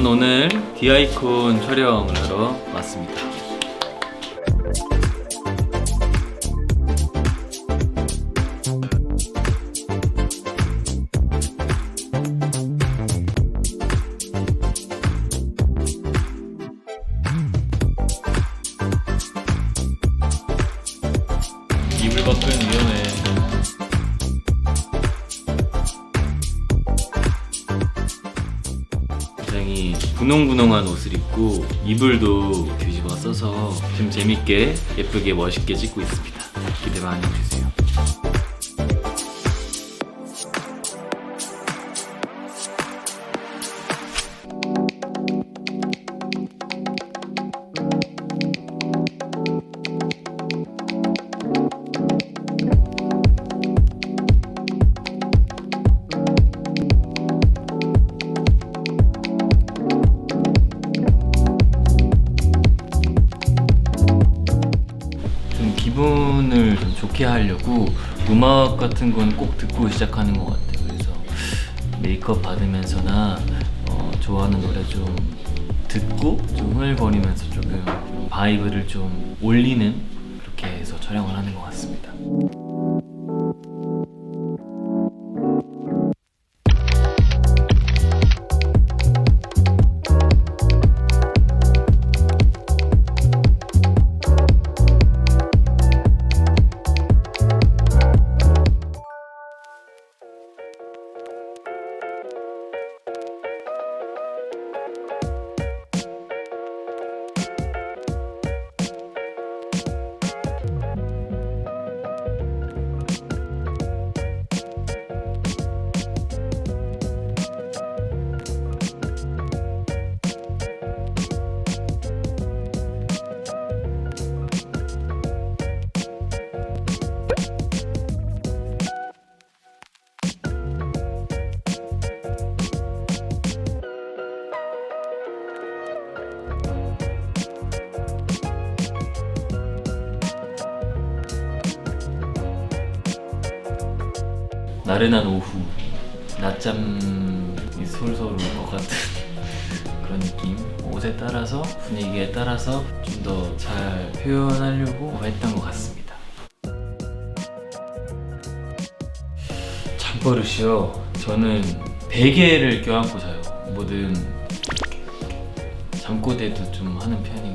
전 오늘 디아이콘 촬영을 하러 왔습니다. 굉장히 분홍분홍한 옷을 입고 이불도 뒤집어 써서 좀 재밌게 예쁘게 멋있게 찍고 있습니다. 기대 많이 해주세요. 좋게 하려고 음악 같은 건 꼭 듣고 시작하는 것 같아요. 그래서 메이크업 받으면서나 어, 좋아하는 노래 좀 듣고 좀 흥얼거리면서 조금 바이브를 좀 올리는 그렇게 해서 촬영을 하는 것 같습니다. 나른한 오후 낮잠이 솔솔 올 것 같은 그런 느낌. 옷에 따라서 분위기에 따라서 좀 더 잘 표현하려고 했던 것 같습니다. 잠버릇이요. 저는 베개를 껴안고 자요. 뭐든 잠꼬대도 좀 하는 같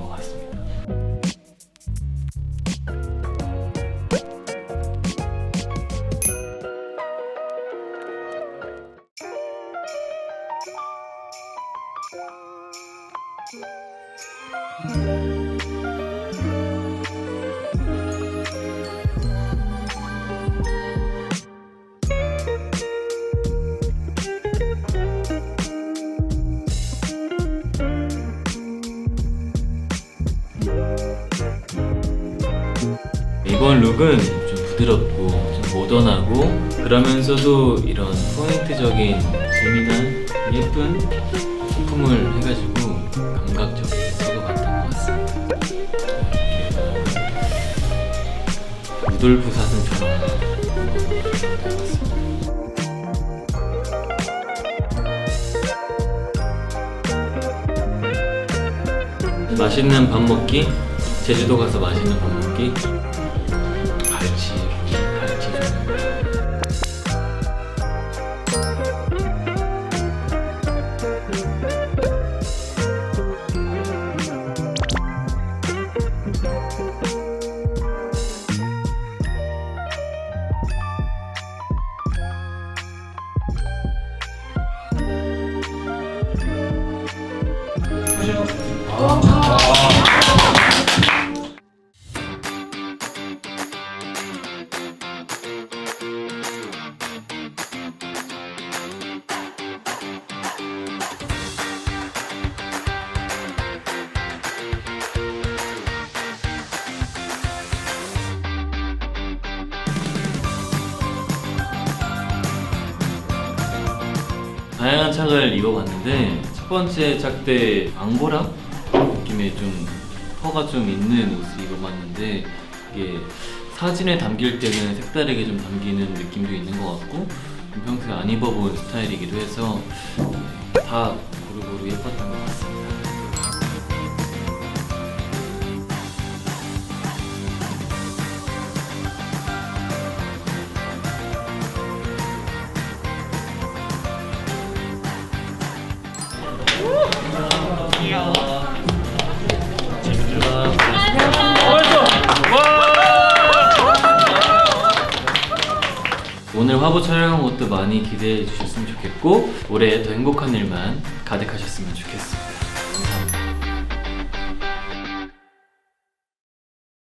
이번 룩은 좀 부드럽고 좀 모던하고 그러면서도 이런 포인트적인 재미난 예쁜 소품을 해가지고 루돌프 사슴처럼 닮았습니다. 맛있는 밥 먹기, 제주도 가서 맛있는 밥 먹기, 다양한 착을 입어봤는데 첫 번째 착 때 앙고라 느낌의 좀 터가 좀 있는 옷을 입어봤는데 이게 사진에 담길 때는 색다르게 좀 담기는 느낌도 있는 것 같고 평소에 안 입어본 스타일이기도 해서 다 고루고루 예뻤던 것 같습니다. 오늘 화보 촬영한 것도 많이 기대해 주셨으면 좋겠고 올해 더 행복한 일만 가득하셨으면 좋겠습니다.